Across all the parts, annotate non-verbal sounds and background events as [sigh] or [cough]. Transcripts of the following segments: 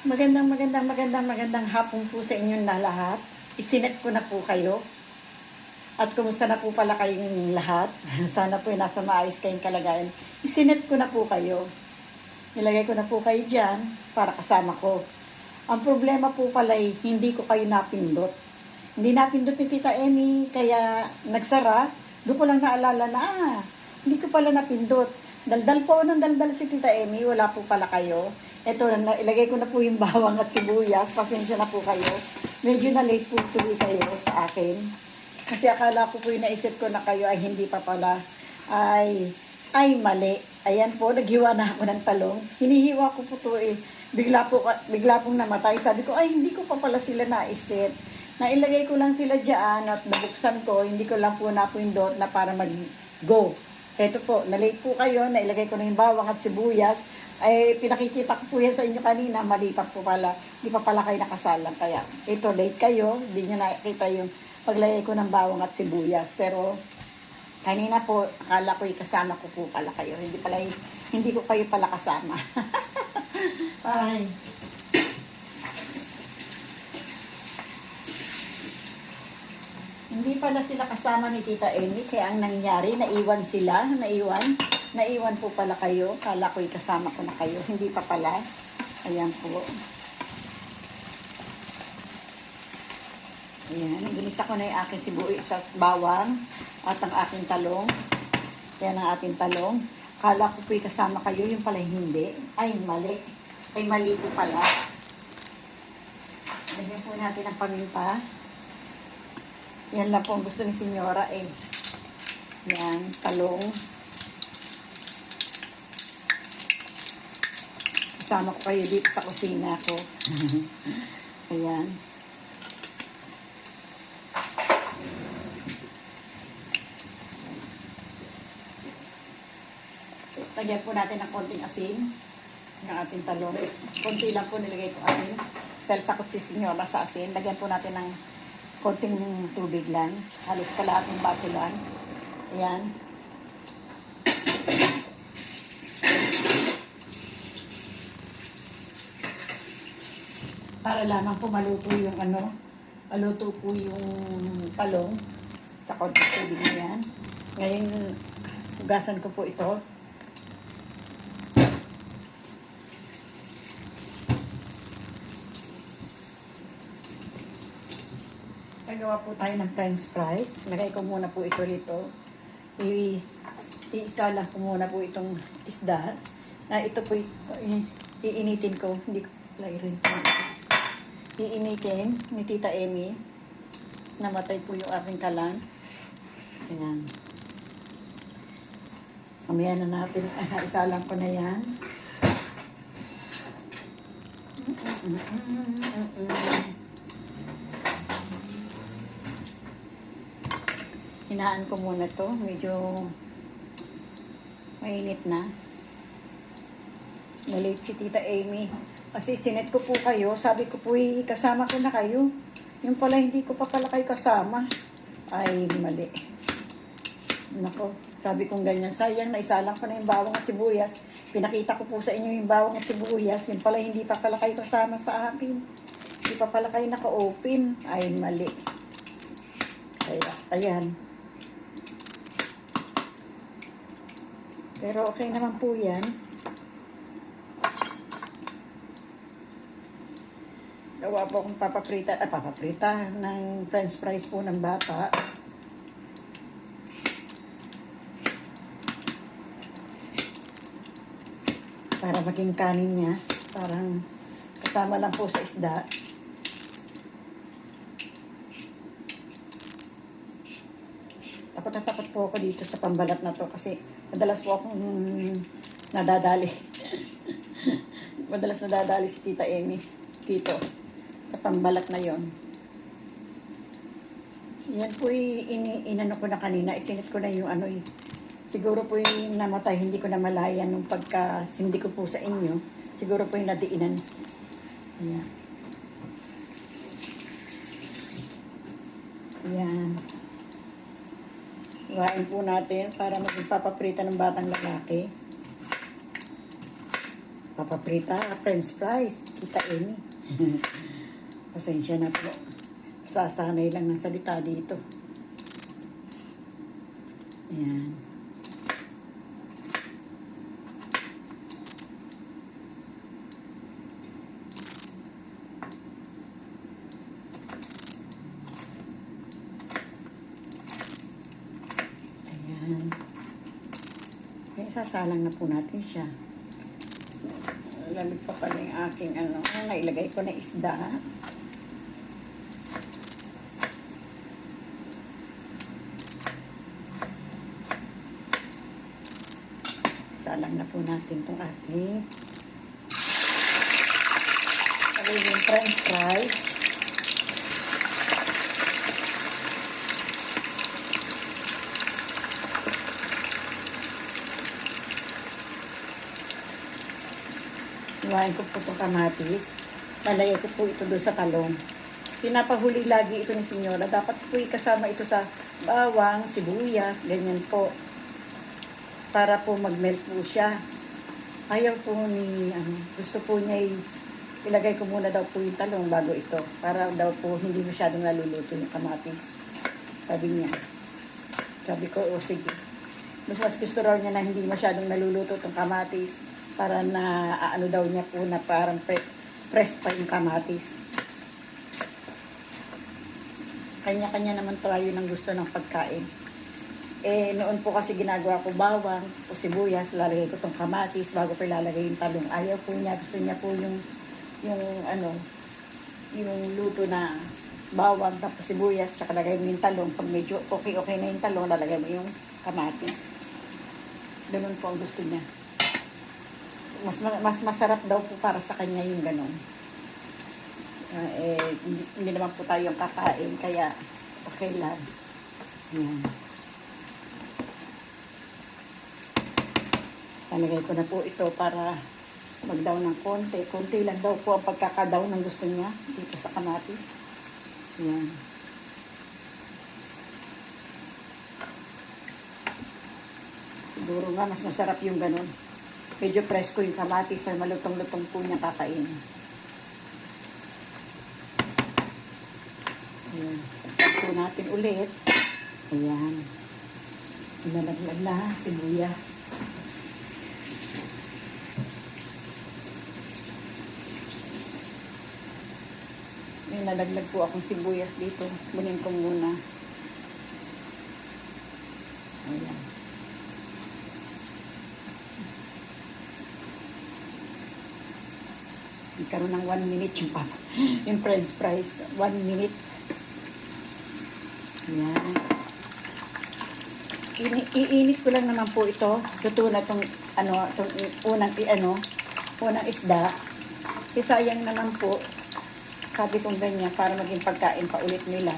Magandang, magandang, magandang, magandang hapon po sa inyong na lahat. Isinet ko na po kayo. At kumusta na po pala kayong lahat? [laughs] Sana po nasa maayos kayong kalagayan. Isinet ko na po kayo. Nilagay ko na po kayo dyan para kasama ko. Ang problema po pala ay hindi ko kayo napindot. Hindi napindot ni Tita Emmy, kaya nagsara. Doon ko lang naalala na, ah, hindi ko pala napindot. Daldal po ng daldal si Tita Emmy, wala po pala kayo. Ito, ilagay ko na po yung bawang at sibuyas. Pasensya na po kayo. Medyo na late po tuloy kayo sa akin. Kasi akala ko po yung naisip ko na kayo ay hindi pa pala. Ay, ay mali. Ayan po, naghiwa na ako ng talong. Hinihiwa ko po to eh. Bigla po, bigla pong namatay. Sabi ko, ay hindi ko pa pala sila naisip. Nailagay ko lang sila dyan at nabuksan ko. Hindi ko lang po napindot na para mag-go. Ito po, na-late po kayo. Nailagay ko na yung bawang at sibuyas ay pinakikita ko po yan sa inyo kanina, mali pa po pala, di pa pala kayo nakasalang. Kaya ito, late kayo, hindi nyo nakikita yung paglagay ko ng bawang at sibuyas. Pero kanina po, akala ko kasama ko po pala kayo. Hindi pala, hindi ko kayo pala kasama. [laughs] ay. Hindi pala sila kasama ni Tita Amy, kaya ang nangyari, naiwan sila, naiwan. Naiwan po pala kayo. Kala ko'y kasama ko na kayo. Hindi pa pala. Ayan po. Ayan. Ginisa ko na yung aking sibuyas sa bawang at ang aking talong. Ayan ang ating talong. Kala ko po'y kasama kayo. Yung pala hindi. Ay, mali. Ay, mali po pala. Lagyan po natin ang paminta. Yan lang po ang gusto ni Senyora eh. Yan, talong. Kasama ko kayo dito sa kusina ko. [laughs] Ayan. Lagyan po natin ng konting asin. Ng ating talong. Konti lang po nilagay ko asin. Dahil takot si Senyora sa asin. Lagyan po natin ng konting tubig lang. Halos kalahating baso lang. Ayan. Para lamang po maluto yung ano, maluto po yung talong sa konting tubig na yan. Ngayon, hugasan ko po ito. Gagawa po tayo ng french fries. Lagay ko muna po ito rito. Iisa lang po muna po itong isda. Na ito po, i- iinitin ko. Hindi ko lagay rin po. Iinitin ni Tita Emmy. Namatay po yung aking kalan. Ayan. Mamaya na natin. [laughs] Ah, isa lang ko na yan. Hinaan ko muna to. Medyo mainit na. Nalate si Tita Amy. Kasi sinet ko po kayo. Sabi ko po, "Eh, kasama ko na kayo. Yung pala, hindi ko pa pala kayo kasama. Ay, mali. Nako, sabi kong ganyan. Sayang, naisalang ko na yung bawang at sibuyas. Pinakita ko po sa inyo yung bawang at sibuyas. Yung pala, hindi pa pala kayo kasama sa akin. Hindi pa pala kayo naka-open. Ay, mali. Kaya, ayan. Pero okay naman po yan. Gawa po akong papaprita, ah, papaprita ng french fries po ng bata. Para maging kanin niya. Parang kasama lang po sa isda. Takot na takot po ako dito sa pambalat na to kasi madalas po akong nadadali. [laughs] madalas nadadali si Tita Amy dito sa pambalat na yon. Yan po ini, inano ko na kanina, isinis ko na yung ano eh. Siguro po yung namatay, hindi ko na malaya nung pagka sindi ko po sa inyo. Siguro po yung nadiinan. Ayan. Ayan. Iwain po natin para magpapaprita ng batang lalaki. Papaprita, french fries. Tita Amy. [laughs] Pasensya na po. Sasanay lang ng salita dito. Ayan. Ayan. Okay, sasalang na po natin siya. Lamig pa pala yung aking ano. Nailagay ko na isda. Salang na po natin itong ating sariling french fries. Iwain ko po itong kamatis. Lalagay ko po ito doon sa talong. Pinapahuli lagi ito ni Senyora. Dapat po ikasama ito sa bawang, sibuyas, ganyan po. Para po mag-melt po siya. Ayaw po ni, ano, gusto po niya ilagay ko muna daw po yung talong bago ito. Para daw po hindi masyadong naluluto yung kamatis. Sabi niya. Sabi ko, o sige. Mas mas gusto raw niya na hindi masyadong naluluto itong kamatis para na ano daw niya po na parang pre, press pa yung kamatis. Kanya-kanya naman tayo ng gusto ng pagkain. Eh, noon po kasi ginagawa ko bawang o sibuyas, lalagay ko tong kamatis bago ko ilalagay yung talong. Ayaw po niya, gusto niya po yung, yung ano, yung luto na bawang tapos sibuyas, tsaka lagay mo yung talong. Pag medyo okay-okay na yung talong, lalagay mo yung kamatis. Ganun po ang gusto niya. Mas, ma- mas masarap daw po para sa kanya yung ganun. Ah, eh, hindi, hindi naman po tayo yung kakain, kaya okay lang. Yan. Talagay ko na po ito para mag-down ng konti. Konti lang daw po ang pagkaka-down ng gusto niya dito sa kamatis. Yan. Siguro nga, mas masarap yung ganun. Medyo presko yung kamatis ay malutong-lutong po niya kakain. Ayan. Ito natin ulit. Ayan. Ilalaglag na sibuyas. May nalaglag po akong sibuyas dito. Bunin ko muna. Ayan. Nagkaroon ng one minute yung papa. Yung french fries. One minute. Ayan. Ini iinit ko lang naman po ito. Luto na itong, ano, itong unang, ano, unang isda. Kasi sayang naman po, sabi kong ganyan, para maging pagkain pa ulit nila.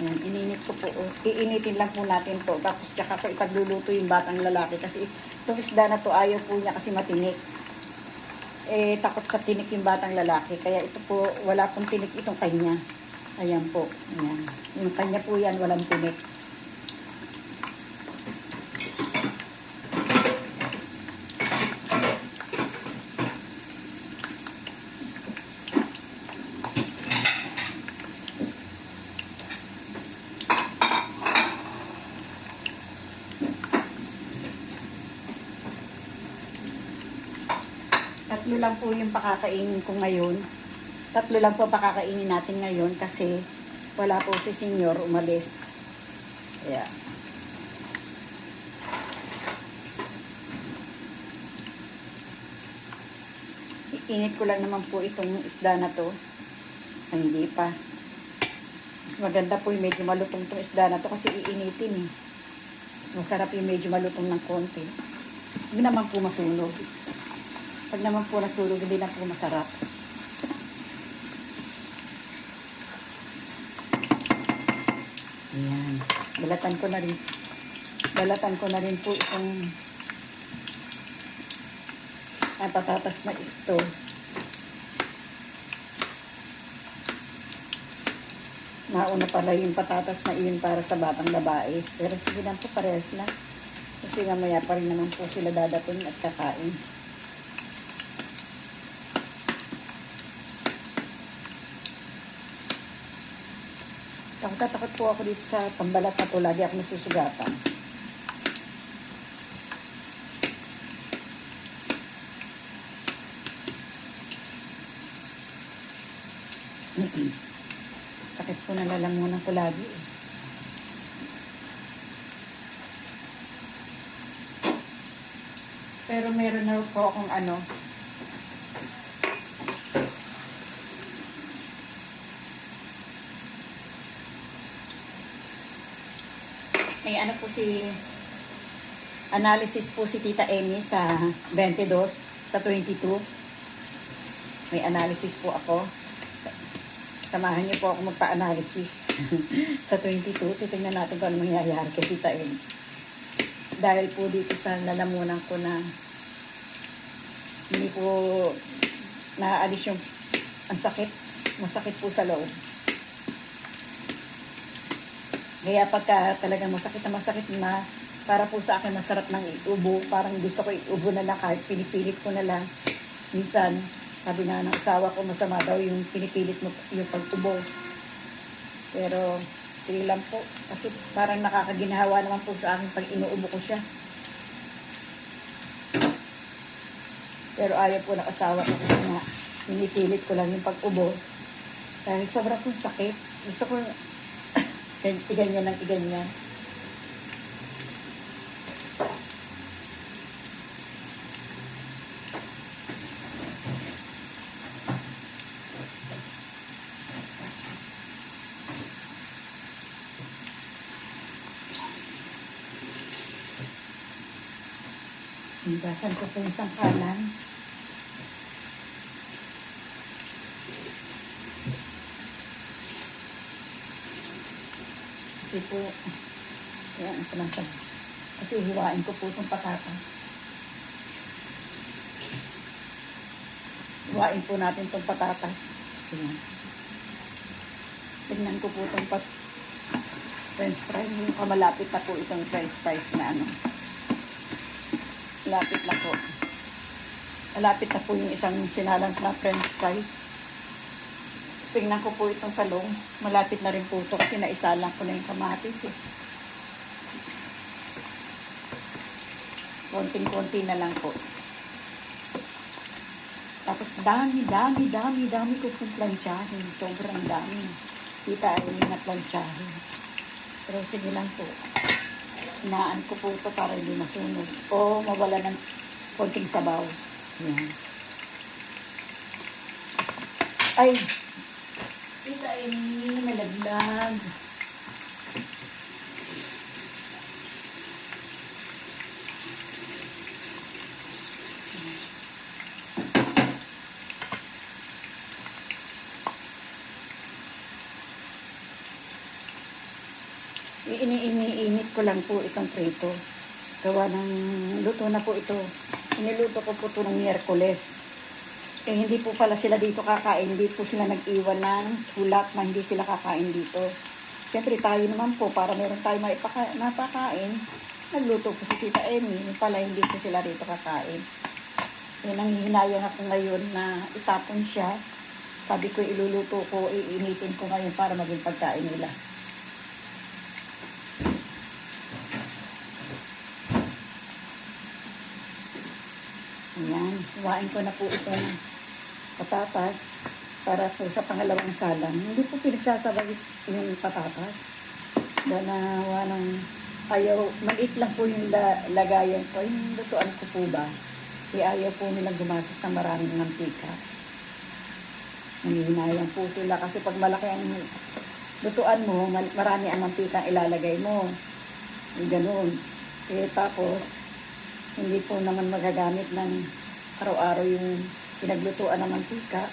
Ayan, ininit ko po. Iinitin lang po natin to. Tapos tsaka ko ipagluluto yung batang lalaki. Kasi itong isda na to, ayaw po niya kasi matinik. Eh, takot sa tinik yung batang lalaki. Kaya ito po, wala pong tinik itong kanya. Ayan po. Ayan. Yung kanya po yan, walang tinik. Tatlo lang po yung pakakainin ko ngayon. Tatlo lang po pakakainin natin ngayon kasi wala po si senyor umalis. Kaya. Iinit ko lang naman po itong isda na to. Ay, hindi pa. Mas maganda po yung medyo malutong itong isda na to kasi iinitin eh. Mas masarap yung medyo malutong ng konti. Hindi naman po masunog. Pag naman po nasunog, hindi na po masarap. Ayan. Balatan ko na rin. Balatan ko na rin po itong ah, patatas na ito. Nauna pala yung patatas na iyon para sa batang babae. Pero sige lang po, parehas na. Kasi mamaya pa rin naman po sila dadating at kakain. Takot na takot po ako dito sa pambalat na to. Lagi ako nasusugatan. Mm-mm. Sakit po na lalamunan ko lagi eh. Pero meron na po akong ano, may ano po si analysis po si Tita Amy sa 22 sa 22 may analysis po ako. Samahan niyo po ako magpa-analysis. [laughs] Sa 22 titingnan natin kung ano mangyayari kay Tita Amy. Dahil po dito sa lalamunan ko na hindi po naaalis yung ang sakit. Masakit po sa loob kaya pagka talagang masakit na masakit na, para po sa akin masarap ng iubo. Parang gusto ko iubo na lang kahit pinipilit ko na lang. Minsan, sabi nga ng asawa ko, masama daw yung pinipilit mo yung pag-ubo. Pero, sige lang po. Kasi parang nakakaginahawa naman po sa akin pag inuubo ko siya. Pero ayaw po ng asawa ko kasi nga, pinipilit ko lang yung pag-ubo. Dahil sobrang pong sakit. Gusto ko iganyan ng iganyan. Hindasan ko sa isang kanan. Kasi po, ang pinasa. Kasi hiwain ko po itong patatas. Hiwain po natin itong patatas. Ayan. Tignan ko po itong pat french fries. Yung kamalapit na po itong french fries na ano. Lapit na po. Malapit na po yung isang sinalang na french fries. Tingnan ko po itong salong. Malapit na rin po ito kasi naisalang ko na yung kamatis eh. Konting-konti na lang po. Tapos dami, dami, dami, dami ko pong planchahin. Sobrang dami. Kita ay na planchahin. Pero sige lang po. Inaan ko po ito para hindi masunog. O mawala ng konting sabaw. Yan. Ay, Tita Amy, nalaglag. Ini-ini-init ko lang po itong prito. Gawa ng luto na po ito. Iniluto ko po ito ng Miyerkules. Eh, hindi po pala sila dito kakain. Hindi po sila nag-iwan ng sulat na hindi sila kakain dito. Siyempre, tayo naman po, para meron tayo napakain, nagluto po si Tita Emmy. Pala, hindi po sila dito kakain. Eh, nanghihinayang ako ngayon na itapon siya. Sabi ko, iluluto ko, iinitin ko ngayon para maging pagkain nila. Ayan, huwain ko na po itong patatas para po sa pangalawang salang. Hindi po pinagsasabay yung patatas. Dahil na walang ayaw, maliit lang po yung la, lagayan ko. Yung lutuan ko po ba, eh, ayaw po nilang gumastos ng maraming mantika. Nangihinayang po sila kasi pag malaki ang lutuan mo, marami ang mantika ilalagay mo. Yung ganun. Eh, tapos, hindi po naman magagamit ng araw-araw yung pinaglutuan ng mantika.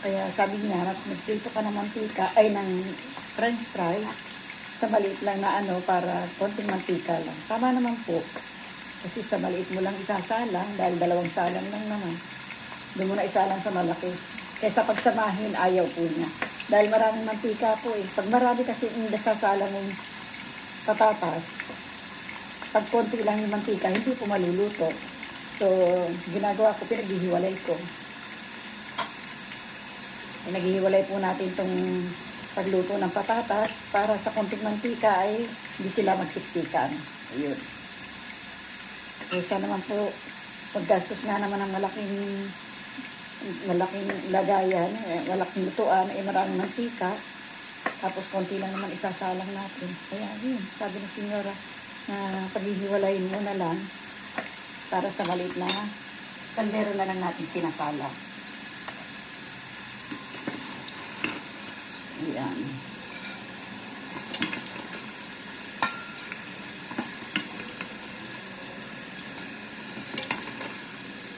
Kaya sabi niya, nagprito ka ng mantika, ay ng french fries, sa maliit lang na ano, para konting mantika lang. Tama naman po. Kasi sa maliit mo lang isasalang, dahil dalawang salang lang naman. Doon mo na isalang sa malaki. Kaysa pagsamahin, ayaw po niya. Dahil maraming mantika po eh. Pag marami kasi yung nasasalang mong patatas, pag konti lang yung mantika, hindi po maluluto. So, ginagawa ko, pinaghihiwalay ko. Pinaghihiwalay po natin itong pagluto ng patatas para sa konting mantika ay hindi sila magsiksikan. Ayun. Kaysa naman po, paggastos nga naman ng malaking malaking lagayan, eh, malaking lutuan, eh maraming mantika. Tapos konti lang naman isasalang natin. Kaya yun, sabi ni Senyora, na paghihiwalayin mo na lang para sa maliit na kaldero na lang natin sinasala. Ayan.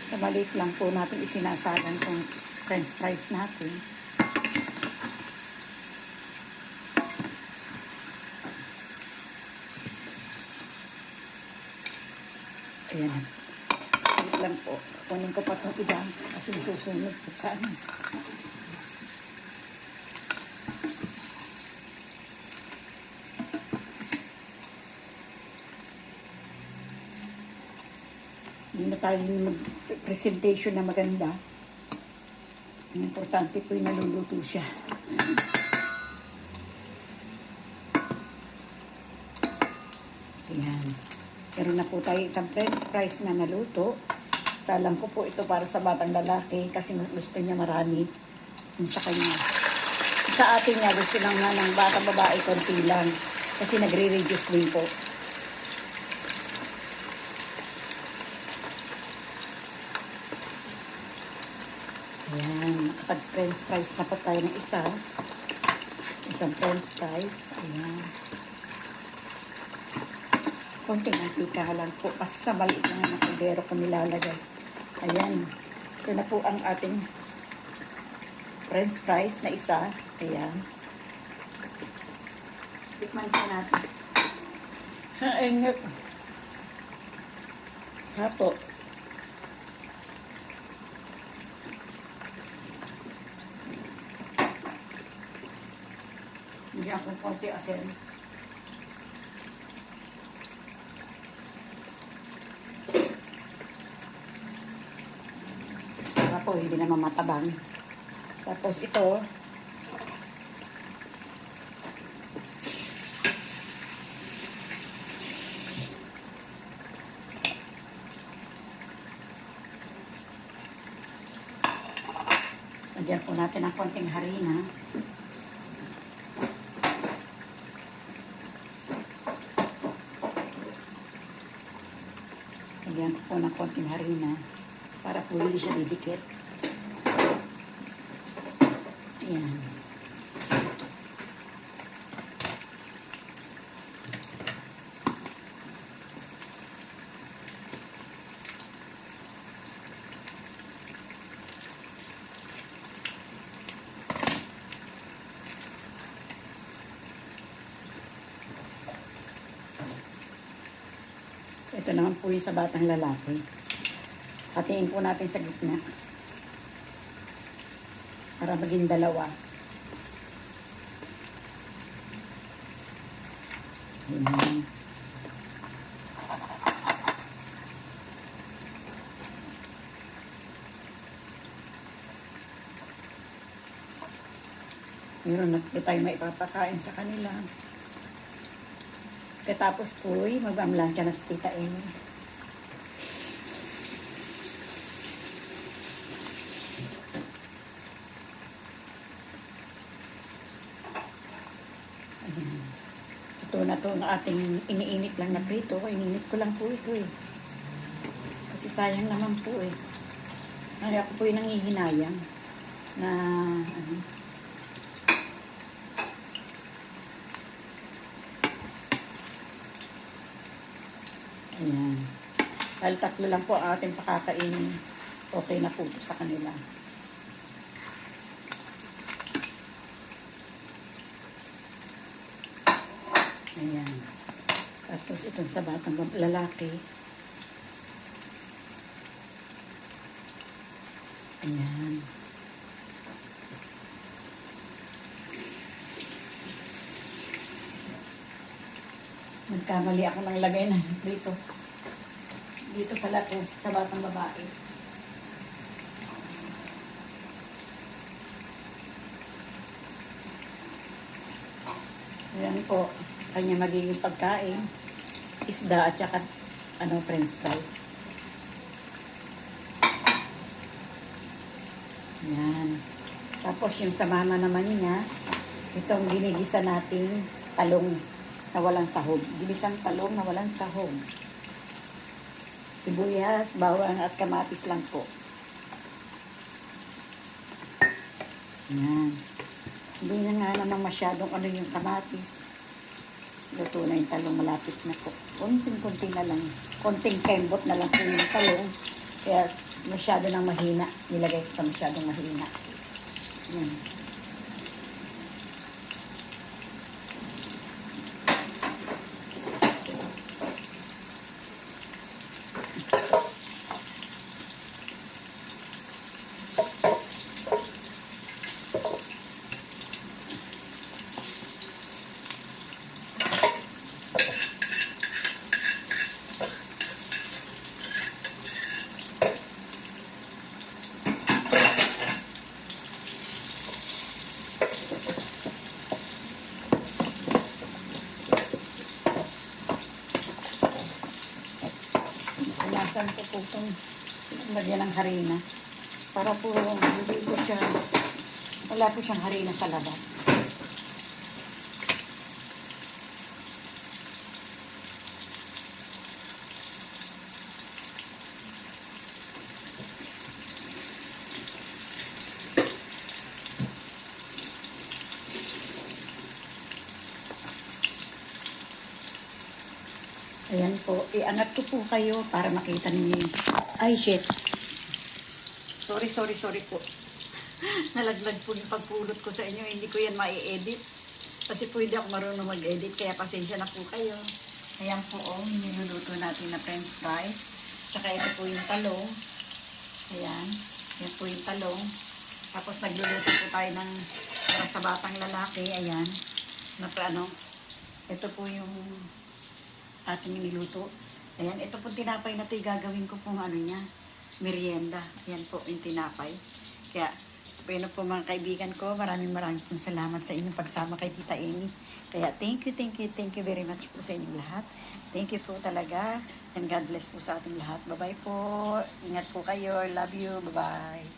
Sa maliit lang po natin isinasalan kung french fries natin. Ayan. Wait lang po. Kunin ko pa itong iba kasi susunod ka. Hindi na tayo mag-presentation na maganda. Importante po yung naluluto siya. Ayan. Meron na po tayo isang french fries na naluto. Salang ko po ito para sa batang lalaki kasi gusto niya marami sa kanya. Sa atin niya gusto lang na ng batang babae konti lang kasi nagre-reduce din po. Ayan. Pag french fries na po tayo ng isa. Isang french fries. Ayan. Konting mantika lang po. Kasi sa maliit lang ang kaldero ko nilalagay. Ayan. Ito na po ang ating french fries na isa. Ayan. Tikman po natin. Ayan. Ha po. Hindi ako konti asin. Po hindi naman matabang. Tapos ito, Lagyan po natin ng konting harina. Lagyan ko po ng konting harina para po hindi siya didikit. Ayan. Ito naman po yung sa batang lalaki. Hatiin po natin sa gitna. Para maging dalawa. Ayan. Meron na po tayo maipapakain sa kanila. Katapos po, mag-amlansya na si Tita Amy. Ayan. Ito na to ang ating iniinit lang na prito. Ininit ko lang po ito eh. Kasi sayang naman po eh. Kaya ako po yung nangihinayang na ano, Ayan. Dahil tatlo lang po ang ating pakakainin. Okay na po sa kanila. Ayan. Tapos itong sa batang lalaki. Ayan. Nagkamali ako ng lagay na dito. Dito pala to, sa batang babae. Ayan po, kanya magiging pagkain. Isda at saka ano, french fries. Yan. Tapos yung sa mama naman niya, itong ginigisa nating talong na walang sahog. Ginisang talong na walang sahog. Sibuyas, bawang at kamatis lang po. Yan. Hindi na nga naman masyadong ano yung kamatis. Luto na yung talong, malapit na po. Konting-konting na lang. Konting kembot na lang po yung talong. Kaya masyado nang mahina. Nilagay ko sa masyadong mahina. Yan. Alasan ko po itong lagyan ng harina. Para po hindi po siya, wala po siyang harina sa labas. Ayan po, iangat ko po kayo para makita ninyo. Ay, shit. Sorry, sorry, sorry po. [laughs] Nalaglag po yung pagpulot ko sa inyo. Hindi ko yan mai-edit. Kasi hindi ako marunong mag-edit, kaya pasensya na po kayo. Ayan po, oh, niluluto natin na french fries. Tsaka ito po yung talong. Ayan, yan po yung talong. Tapos nagluluto po tayo ng para sa batang lalaki. Ayan, na ano, ito po yung ating niluto. Ayan, ito po tinapay na ito, gagawin ko pong ano niya, merienda. Ayan po yung tinapay. Kaya, bueno po mga kaibigan ko, maraming maraming pong salamat sa inyong pagsama kay Tita Amy. Kaya thank you, thank you, thank you very much po sa inyong lahat. Thank you po talaga. And God bless po sa ating lahat. Bye-bye po. Ingat po kayo. Love you. Bye-bye.